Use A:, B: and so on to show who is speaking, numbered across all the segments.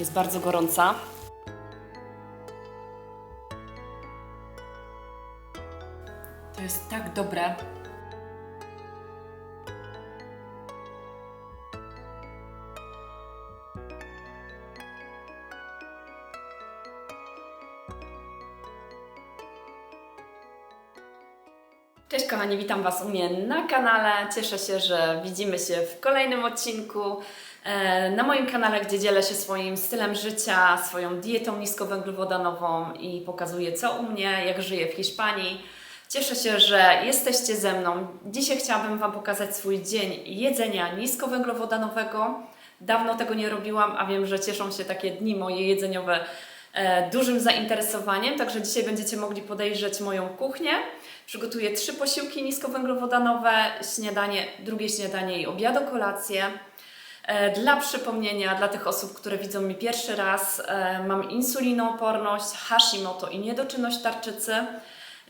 A: Jest bardzo gorąca. To jest tak dobre. Cześć kochani, witam Was u mnie na kanale. Cieszę się, że widzimy się w kolejnym odcinku na moim kanale, gdzie dzielę się swoim stylem życia, swoją dietą niskowęglowodanową i pokazuję co u mnie, jak żyję w Hiszpanii. Cieszę się, że jesteście ze mną. Dzisiaj chciałabym Wam pokazać swój dzień jedzenia niskowęglowodanowego. Dawno tego nie robiłam, a wiem, że cieszą się takie dni moje jedzeniowe e, dużym zainteresowaniem, także dzisiaj będziecie mogli podejrzeć moją kuchnię. Przygotuję trzy posiłki niskowęglowodanowe, śniadanie, drugie śniadanie i obiado, kolację. E, Dla przypomnienia, dla tych osób, które widzą mnie pierwszy raz, e, mam insulinooporność, Hashimoto i niedoczynność tarczycy.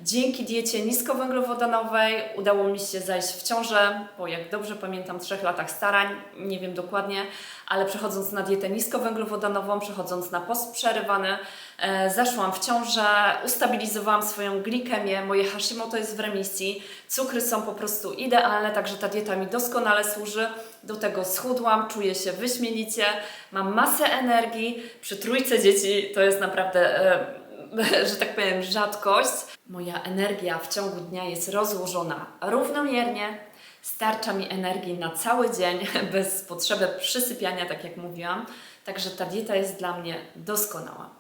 A: Dzięki diecie niskowęglowodanowej udało mi się zajść w ciążę po, jak dobrze pamiętam, trzech latach starań, nie wiem dokładnie, ale przechodząc na dietę niskowęglowodanową, przechodząc na post przerywany, e, zaszłam w ciążę, ustabilizowałam swoją glikemię, moje Hashimoto jest w remisji, cukry są po prostu idealne, także ta dieta mi doskonale służy. Do tego schudłam, czuję się wyśmienicie, mam masę energii. Przy trójce dzieci to jest naprawdę, e, że tak powiem, rzadkość. Moja energia w ciągu dnia jest rozłożona równomiernie. Starcza mi energii na cały dzień, bez potrzeby przysypiania, tak jak mówiłam. Także ta dieta jest dla mnie doskonała.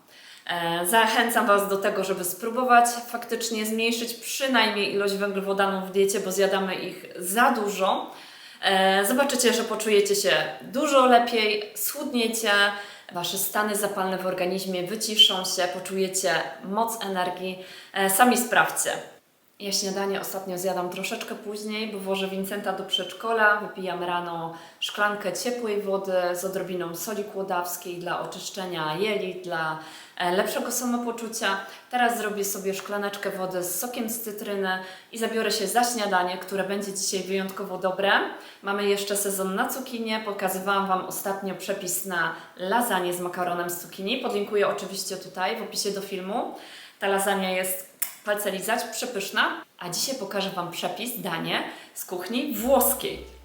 A: E, Zachęcam Was do tego, żeby spróbować faktycznie zmniejszyć przynajmniej ilość węglowodanów w diecie, bo zjadamy ich za dużo. E, Zobaczycie, że poczujecie się dużo lepiej, schudniecie, Wasze stany zapalne w organizmie wyciszą się, poczujecie moc energii. E, Sami sprawdźcie. Ja śniadanie ostatnio zjadam troszeczkę później, bo wożę Vincenta do przedszkola. Wypijam rano szklankę ciepłej wody z odrobiną soli kłodawskiej dla oczyszczenia jelit, dla e, lepszego samopoczucia. Teraz zrobię sobie szklaneczkę wody z sokiem z cytryny i zabiorę się za śniadanie, które będzie dzisiaj wyjątkowo dobre. Mamy jeszcze sezon na cukinię. Pokazywałam Wam ostatnio przepis na lasagne z makaronem z cukinii. Podlinkuję oczywiście tutaj w opisie do filmu. Ta lasagna jest palce lizać, przepyszna. A dzisiaj pokażę Wam przepis, danie z kuchni włoskiej.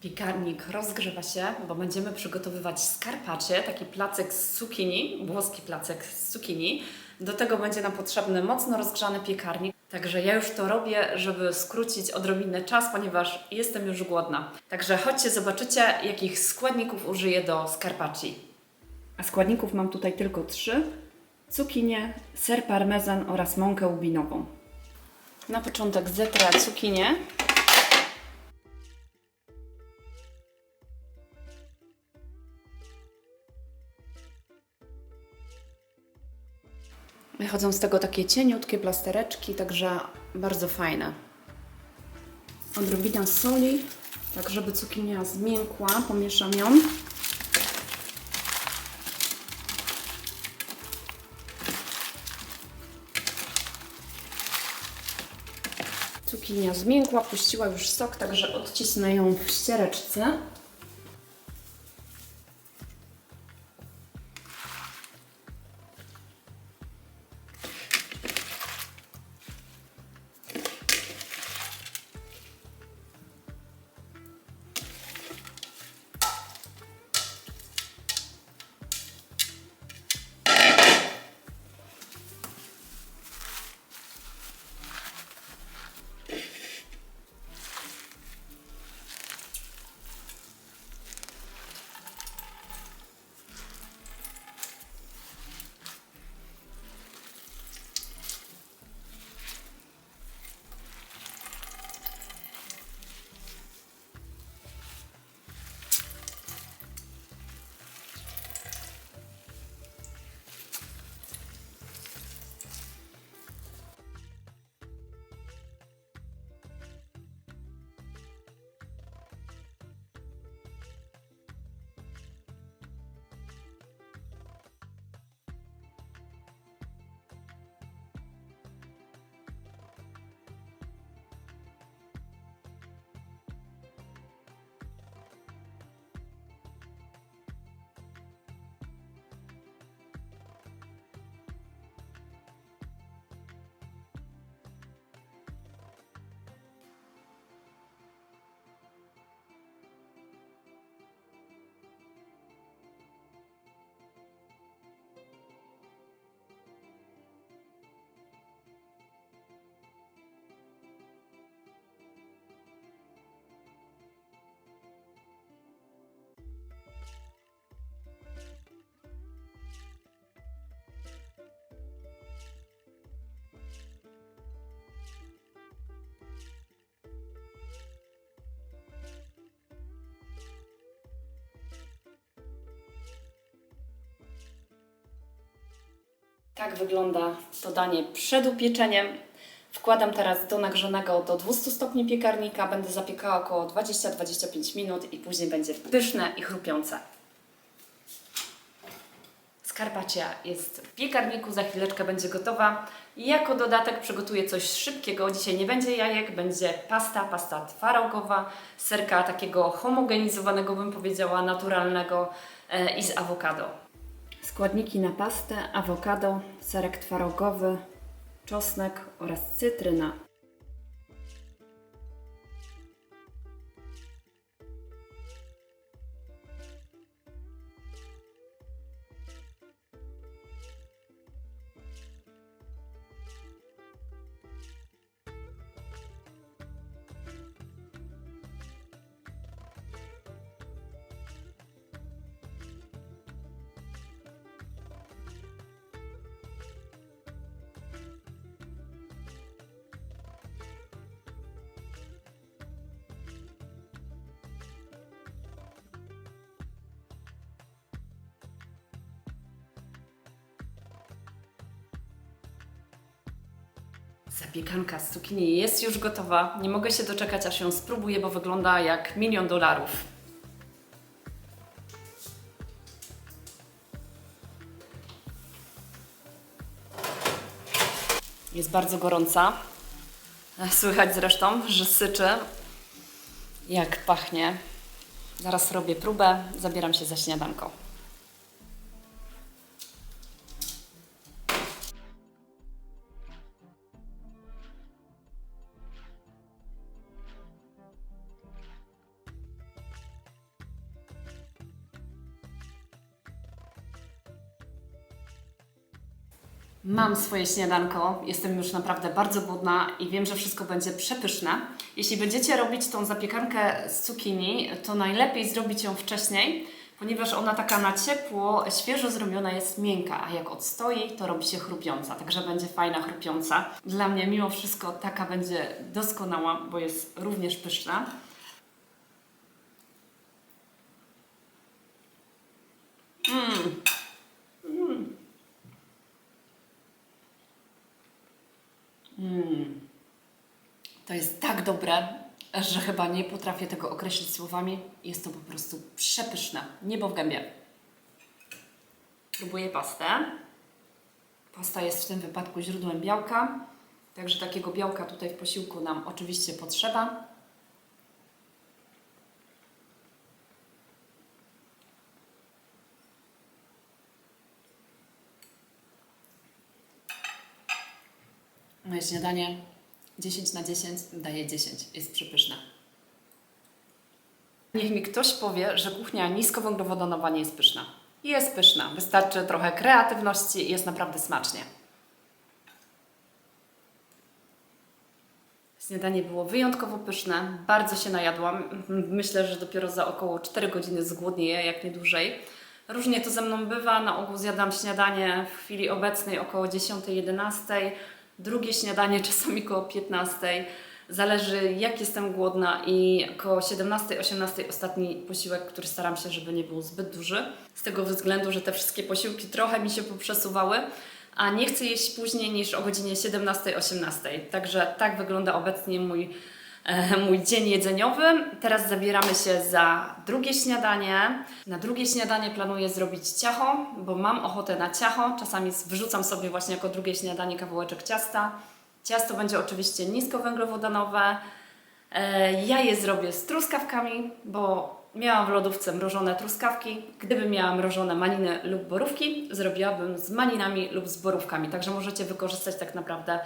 A: Piekarnik rozgrzewa się, bo będziemy przygotowywać scarpaccie, taki placek z cukinii, włoski placek z cukinii. Do tego będzie nam potrzebny mocno rozgrzany piekarnik. Także ja już to robię, żeby skrócić odrobinę czas, ponieważ jestem już głodna. Także chodźcie, zobaczycie, jakich składników użyję do scarpacci. A składników mam tutaj tylko trzy. Cukinię, ser parmezan oraz mąkę łubinową. Na początek zetrę cukinię. Wychodzą z tego takie cieniutkie plastereczki, także bardzo fajne. Odrobina soli, tak żeby cukinia zmiękła, pomieszam ją. Cukinia zmiękła, puściła już sok, także odcisnę ją w ściereczce. Tak wygląda to danie przed upieczeniem. Wkładam teraz do nagrzanego do 200 stopni piekarnika. Będę zapiekała około 20-25 minut i później będzie pyszne i chrupiące. Skarpacia jest w piekarniku, za chwileczkę będzie gotowa. Jako dodatek przygotuję coś szybkiego. Dzisiaj nie będzie jajek, będzie pasta, pasta twarogowa, serka takiego homogenizowanego, bym powiedziała, naturalnego e, i z awokado. Składniki na pastę: awokado, serek twarogowy, czosnek oraz cytryna. Zapiekanka z cukinii jest już gotowa. Nie mogę się doczekać, aż ją spróbuję, bo wygląda jak milion dolarów. Jest bardzo gorąca. Słychać zresztą, że syczy. Jak pachnie. Zaraz robię próbę. Zabieram się za śniadanko. Mam swoje śniadanko, jestem już naprawdę bardzo głodna i wiem, że wszystko będzie przepyszne. Jeśli będziecie robić tą zapiekankę z cukinii, to najlepiej zrobić ją wcześniej, ponieważ ona taka na ciepło, świeżo zrobiona jest miękka, a jak odstoi, to robi się chrupiąca, także będzie fajna chrupiąca. Dla mnie mimo wszystko taka będzie doskonała, bo jest również pyszna. To jest tak dobre, że chyba nie potrafię tego określić słowami. Jest to po prostu przepyszne. Niebo w gębie. Próbuję pastę. Pasta jest w tym wypadku źródłem białka, także takiego białka tutaj w posiłku nam oczywiście potrzeba. Moje śniadanie 10 na 10 daje 10. Jest przepyszne. Niech mi ktoś powie, że kuchnia niskowęglowodanowa nie jest pyszna. Jest pyszna. Wystarczy trochę kreatywności i jest naprawdę smacznie. Śniadanie było wyjątkowo pyszne, bardzo się najadłam. Myślę, że dopiero za około 4 godziny zgłodnieję, jak nie dłużej. Różnie to ze mną bywa. Na ogół zjadam śniadanie w chwili obecnej około 10-11. Drugie śniadanie czasami koło 15. Zależy jak jestem głodna i około 17-18 ostatni posiłek, który staram się, żeby nie był zbyt duży. Z tego względu, że te wszystkie posiłki trochę mi się poprzesuwały, a nie chcę jeść później niż o godzinie 17-18. Także tak wygląda obecnie mój, mój dzień jedzeniowy. Teraz zabieramy się za drugie śniadanie. Na drugie śniadanie planuję zrobić ciacho, bo mam ochotę na ciacho. Czasami wyrzucam sobie właśnie jako drugie śniadanie kawałeczek ciasta. Ciasto będzie oczywiście niskowęglowodanowe. E, Ja je zrobię z truskawkami, bo miałam w lodówce mrożone truskawki. Gdybym miała mrożone maliny lub borówki, zrobiłabym z malinami lub z borówkami. Także możecie wykorzystać tak naprawdę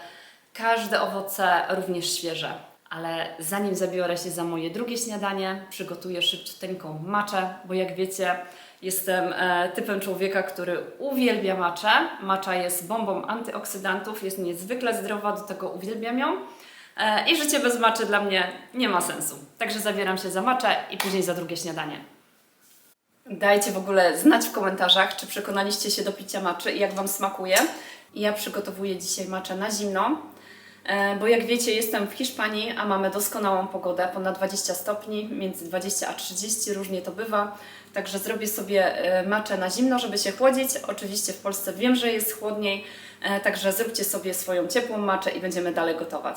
A: każde owoce, również świeże. Ale zanim zabiorę się za moje drugie śniadanie, przygotuję szybciuteńką maczę, bo jak wiecie, jestem e, typem człowieka, który uwielbia maczę. Macza jest bombą antyoksydantów, jest niezwykle zdrowa, do tego uwielbiam ją. E, I życie bez maczy dla mnie nie ma sensu. Także zabieram się za maczę i później za drugie śniadanie. Dajcie w ogóle znać w komentarzach, czy przekonaliście się do picia maczy i jak Wam smakuje. Ja przygotowuję dzisiaj maczę na zimno. E, Bo jak wiecie, jestem w Hiszpanii, a mamy doskonałą pogodę, ponad 20 stopni, między 20 a 30, różnie to bywa. Także zrobię sobie e, maczę na zimno, żeby się chłodzić. Oczywiście w Polsce wiem, że jest chłodniej, e, także zróbcie sobie swoją ciepłą maczę i będziemy dalej gotować.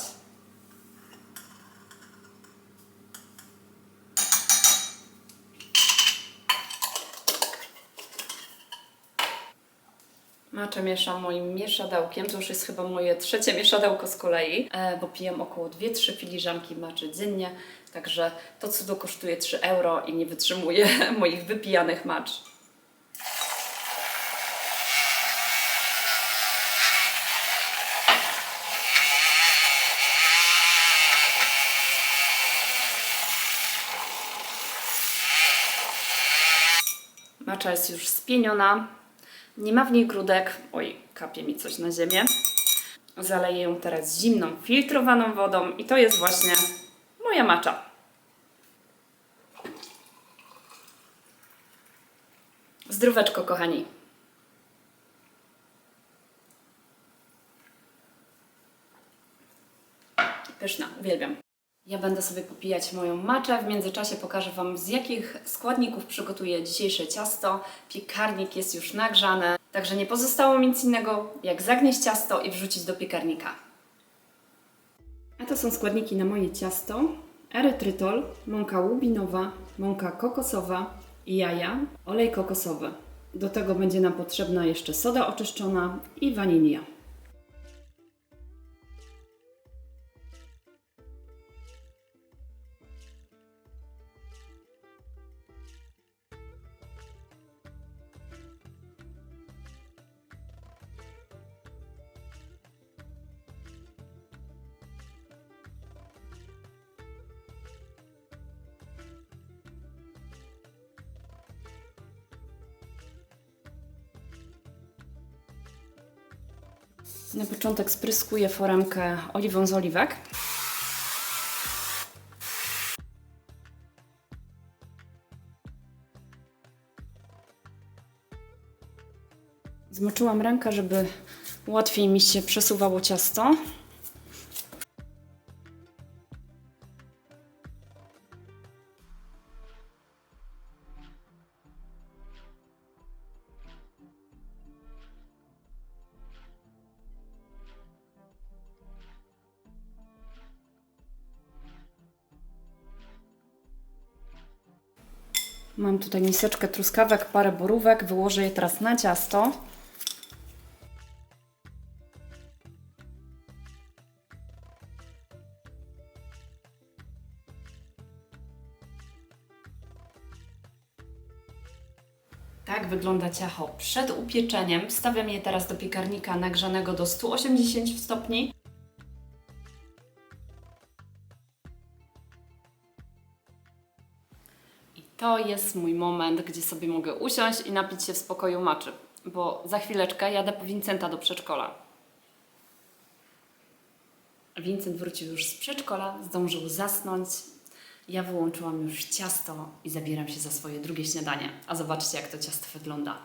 A: Maczę mieszam moim mieszadełkiem. To już jest chyba moje trzecie mieszadełko z kolei, e, bo piję około 2-3 filiżanki maczy dziennie. Także to cudo kosztuje 3 euro i nie wytrzymuje moich wypijanych macz. Macza jest już spieniona. Nie ma w niej grudek. Oj, kapie mi coś na ziemię. Zaleję ją teraz zimną, filtrowaną wodą i to jest właśnie moja macza. Zdróweczko, kochani. Pyszna, uwielbiam. Ja będę sobie popijać moją maczę. W międzyczasie pokażę Wam, z jakich składników przygotuję dzisiejsze ciasto. Piekarnik jest już nagrzany, także nie pozostało mi nic innego, jak zagnieść ciasto i wrzucić do piekarnika. A to są składniki na moje ciasto. Erytrytol, mąka łubinowa, mąka kokosowa, jaja, olej kokosowy. Do tego będzie nam potrzebna jeszcze soda oczyszczona i wanilia. Na początek spryskuję foremkę oliwą z oliwek. Zmoczyłam rękę, żeby łatwiej mi się przesuwało ciasto. Mam tutaj miseczkę truskawek, parę borówek. Wyłożę je teraz na ciasto. Tak wygląda ciacho przed upieczeniem. Wstawiam je teraz do piekarnika nagrzanego do 180 stopni. To jest mój moment, gdzie sobie mogę usiąść i napić się w spokoju maczy, bo za chwileczkę jadę po Vincenta do przedszkola. Vincent wrócił już z przedszkola, zdążył zasnąć. Ja wyłączyłam już ciasto i zabieram się za swoje drugie śniadanie. A zobaczcie, jak to ciasto wygląda.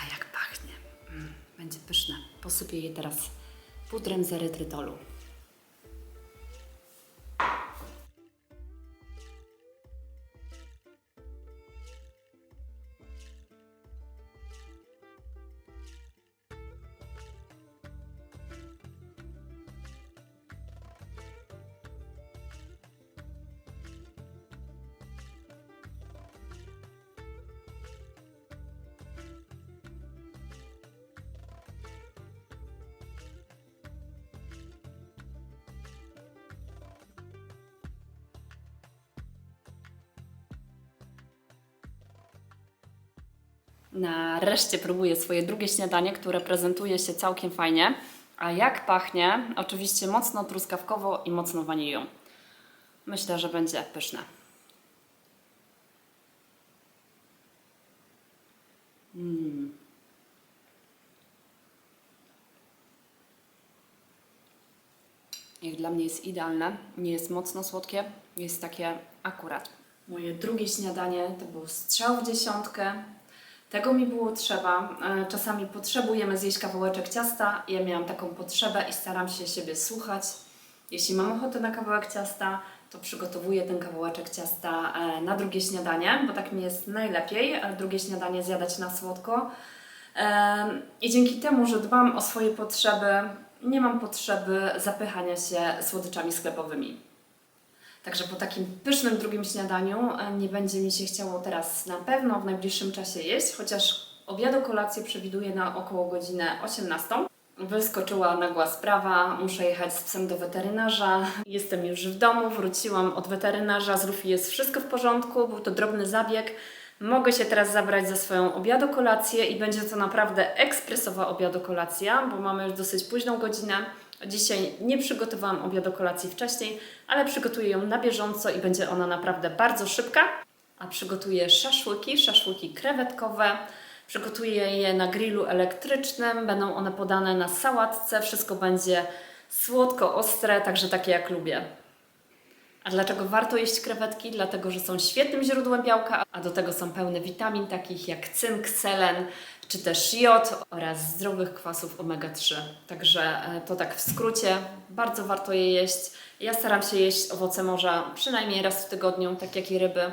A: A jak pachnie. Mm, będzie pyszne. Posypię je teraz pudrem z erytrytolu. Nareszcie próbuję swoje drugie śniadanie, które prezentuje się całkiem fajnie. A jak pachnie? Oczywiście mocno truskawkowo i mocno wanilią. Myślę, że będzie pyszne. Mm. Jak dla mnie jest idealne. Nie jest mocno słodkie, jest takie akurat. Moje drugie śniadanie to był strzał w dziesiątkę. Tego mi było trzeba. E, Czasami potrzebujemy zjeść kawałeczek ciasta. Ja miałam taką potrzebę i staram się siebie słuchać. Jeśli mam ochotę na kawałek ciasta, to przygotowuję ten kawałeczek ciasta e, na drugie śniadanie, bo tak mi jest najlepiej, e, drugie śniadanie zjadać na słodko. Em, I dzięki temu, że dbam o swoje potrzeby, nie mam potrzeby zapychania się słodyczami sklepowymi. Także po takim pysznym drugim śniadaniu e, nie będzie mi się chciało teraz na pewno w najbliższym czasie jeść, chociaż obiadu kolację przewiduję na około godzinę 18. Wyskoczyła nagła sprawa, muszę jechać z psem do weterynarza. Jestem już w domu, wróciłam od weterynarza, z Rufi jest wszystko w porządku, był to drobny zabieg. Mogę się teraz zabrać za swoją obiadokolację i będzie to naprawdę ekspresowa obiadokolacja, bo mamy już dosyć późną godzinę. Dzisiaj nie przygotowałam obiadokolacji wcześniej, ale przygotuję ją na bieżąco i będzie ona naprawdę bardzo szybka. A przygotuję szaszłyki, szaszłyki krewetkowe. Przygotuję je na grillu elektrycznym, będą one podane na sałatce, wszystko będzie słodko, ostre, także takie jak lubię. A dlaczego warto jeść krewetki? Dlatego, że są świetnym źródłem białka, a do tego są pełne witamin takich jak cynk, selen czy też jod oraz zdrowych kwasów omega-3. Także e, to tak w skrócie, bardzo warto je jeść. Ja staram się jeść owoce morza przynajmniej raz w tygodniu, tak jak i ryby.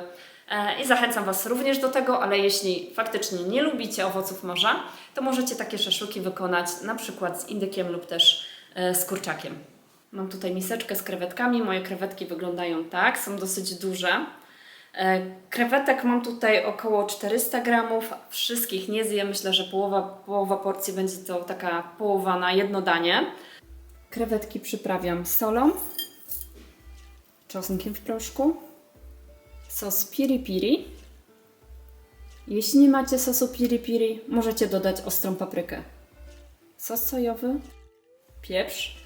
A: E, I zachęcam Was również do tego, ale jeśli faktycznie nie lubicie owoców morza, to możecie takie szaszłyki wykonać na przykład z indykiem lub też e, z kurczakiem. Mam tutaj miseczkę z krewetkami. Moje krewetki wyglądają tak, są dosyć duże. E, Krewetek mam tutaj około 400 gramów. Wszystkich nie zjem. Myślę, że połowa, połowa porcji będzie to taka połowa na jedno danie. Krewetki przyprawiam solą, czosnkiem w proszku, sos piri piri. Jeśli nie macie sosu piri piri, możecie dodać ostrą paprykę. Sos sojowy, pieprz,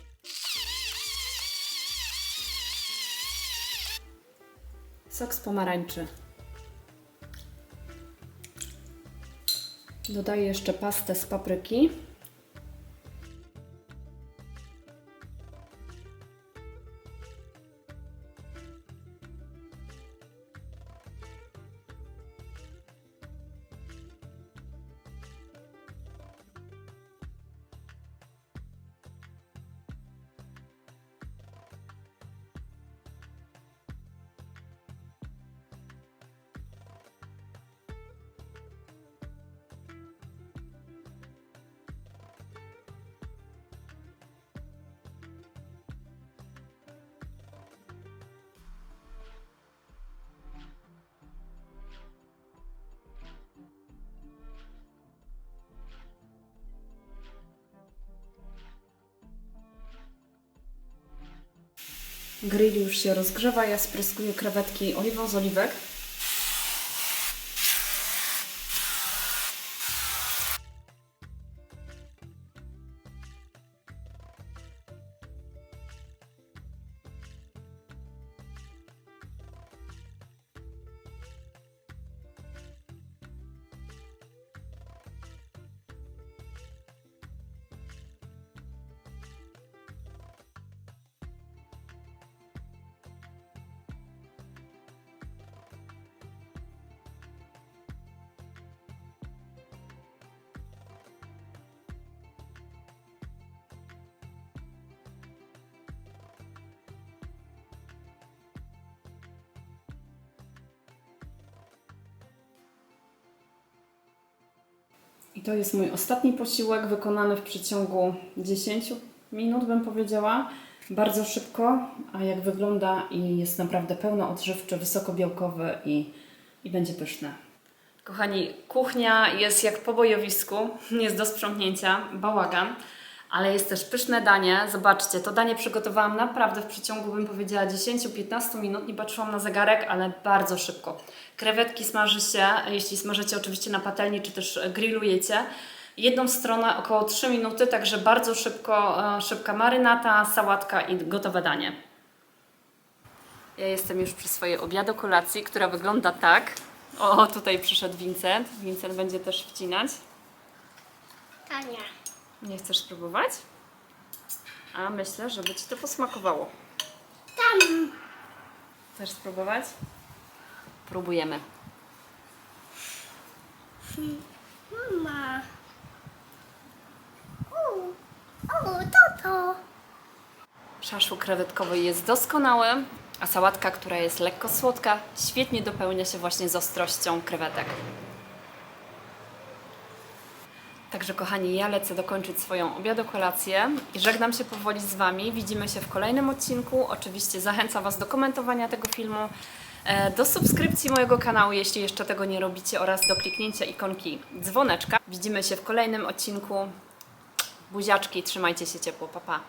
A: Sok z pomarańczy. Dodaję jeszcze pastę z papryki. Grill już się rozgrzewa. Ja spryskuję krewetki oliwą z oliwek. To jest mój ostatni posiłek wykonany w przeciągu 10 minut, bym powiedziała. Bardzo szybko, a jak wygląda i jest naprawdę pełno odżywczy, wysokobiałkowy i, i będzie pyszne. Kochani, kuchnia jest jak po bojowisku, jest do sprzątnięcia, bałagan, ale jest też pyszne danie. Zobaczcie, to danie przygotowałam naprawdę w przeciągu, bym powiedziała, 10-15 minut. Nie patrzyłam na zegarek, ale bardzo szybko. Krewetki smaży się, jeśli smażycie oczywiście na patelni, czy też grillujecie. Jedną stronę około 3 minuty, także bardzo szybko, e, szybka marynata, sałatka i gotowe danie. Ja jestem już przy swojej obiadu kolacji, która wygląda tak. O, tutaj przyszedł Vincent. Vincent będzie też wcinać.
B: Tania.
A: Nie chcesz spróbować? A myślę, że by Ci to posmakowało.
B: Tam.
A: Chcesz spróbować? Próbujemy.
B: Mama. O, o, tato.
A: Szaszłyk krewetkowy jest doskonały, a sałatka, która jest lekko słodka, świetnie dopełnia się właśnie z ostrością krewetek. Także kochani, ja lecę dokończyć swoją obiadokolację i żegnam się powoli z Wami. Widzimy się w kolejnym odcinku. Oczywiście zachęcam Was do komentowania tego filmu, e, do subskrypcji mojego kanału, jeśli jeszcze tego nie robicie, oraz do kliknięcia ikonki dzwoneczka. Widzimy się w kolejnym odcinku. Buziaczki, trzymajcie się ciepło, pa pa.